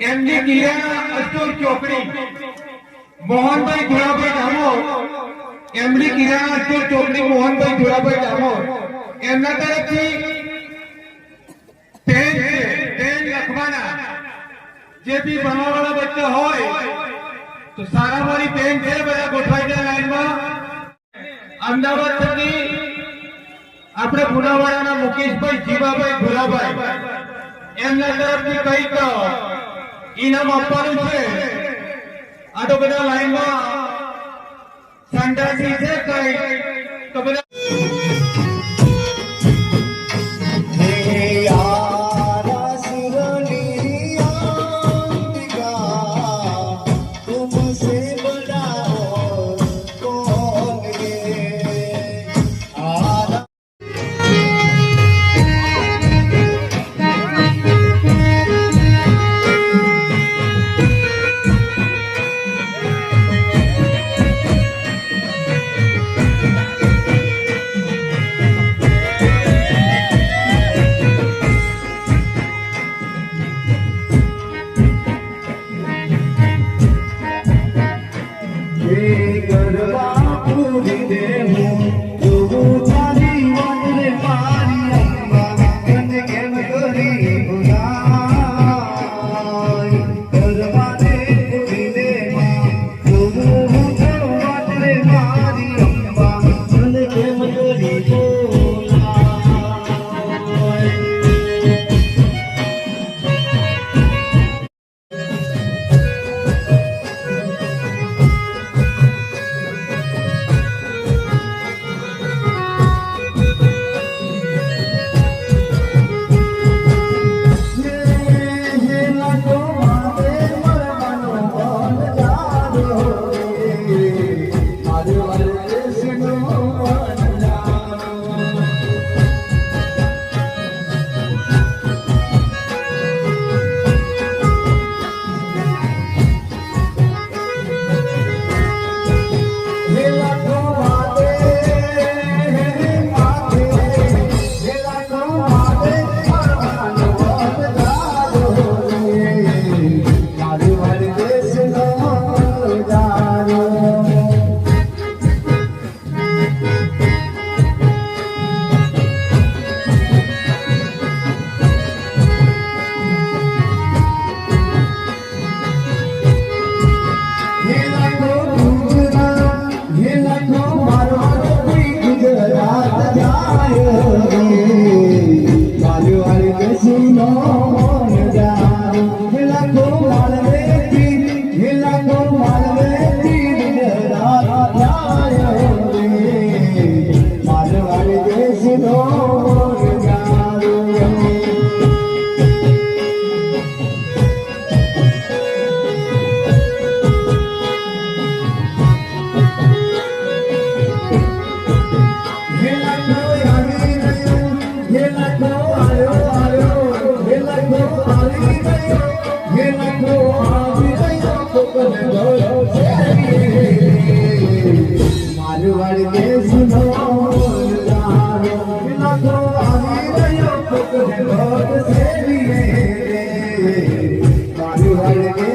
એમની ગિરાના અસ્ટોર ચોકડી. મોહનભાઈ ધોરાભાઈ ડામોર. એમની કિરાના સ્ટોર ચોકડી મોહનભાઈ ધોરાભાઈ ડામોર. એમના તરફથી જે બી ભણવાવાળા બચ્ચા હોય, તો સારા મારી પેન છે બધા ગોઠવાઈ ગયા લાઈનમાં. અમદાવાદ થકી આપણે પુનાવાડાના મુકેશભાઈ જીવાભાઈ ભોલાભાઈ એમના તરફથી કંઈક ઇનામ આપવાનું છે. આ તો બધા લાઈનમાં સંડાસી છે કઈ? તો બધા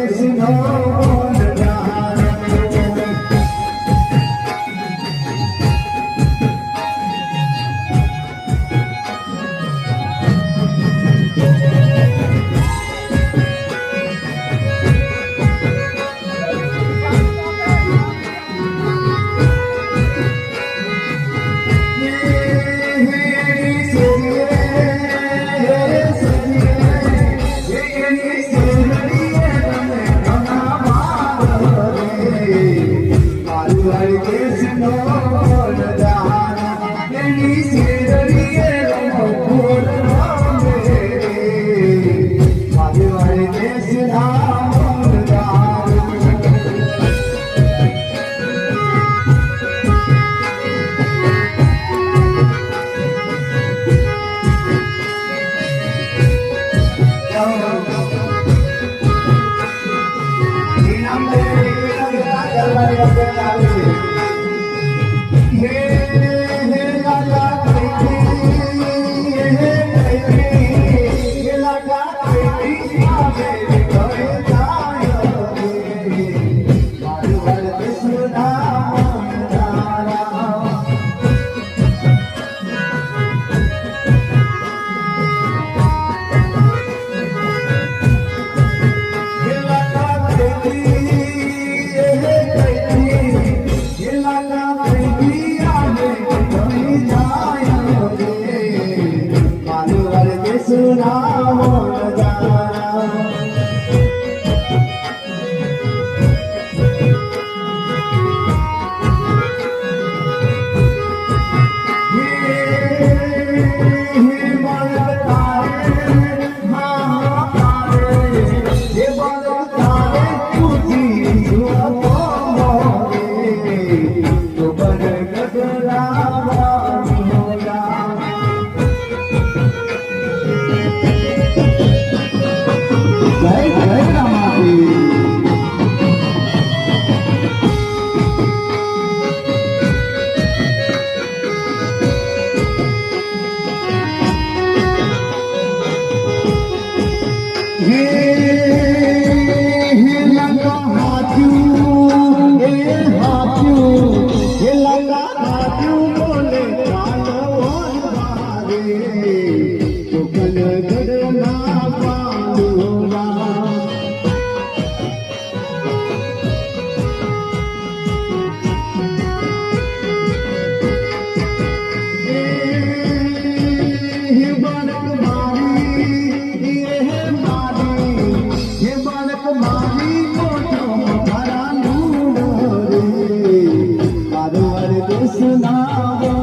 Krishna আপনারা Yeah. 飘动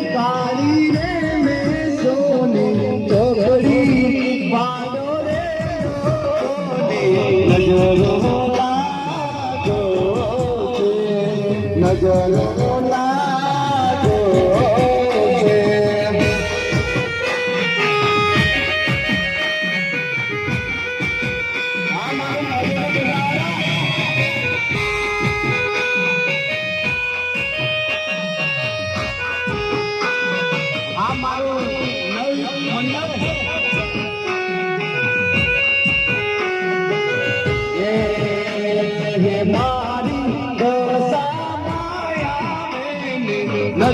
la la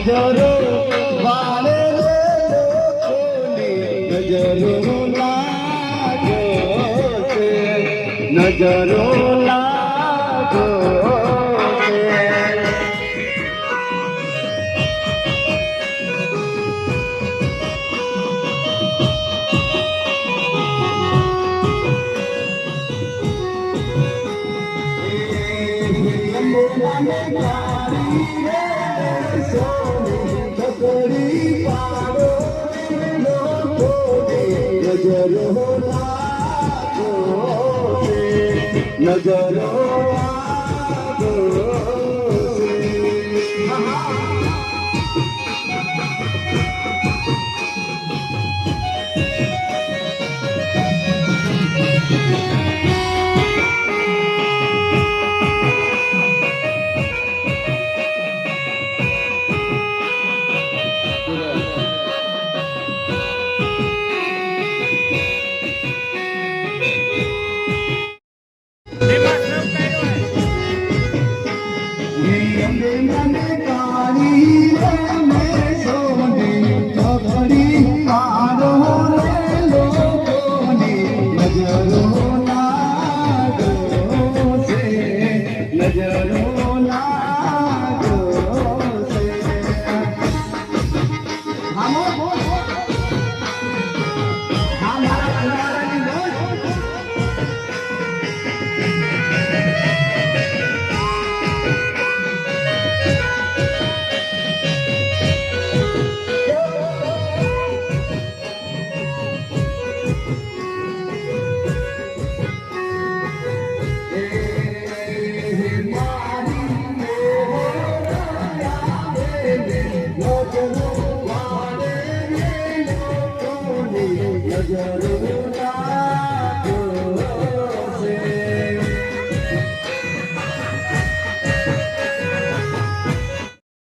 નજરો વાળે નજરો લાગ્યો છે? નજરો Nagaroa. எங்கே காணிலே નજરો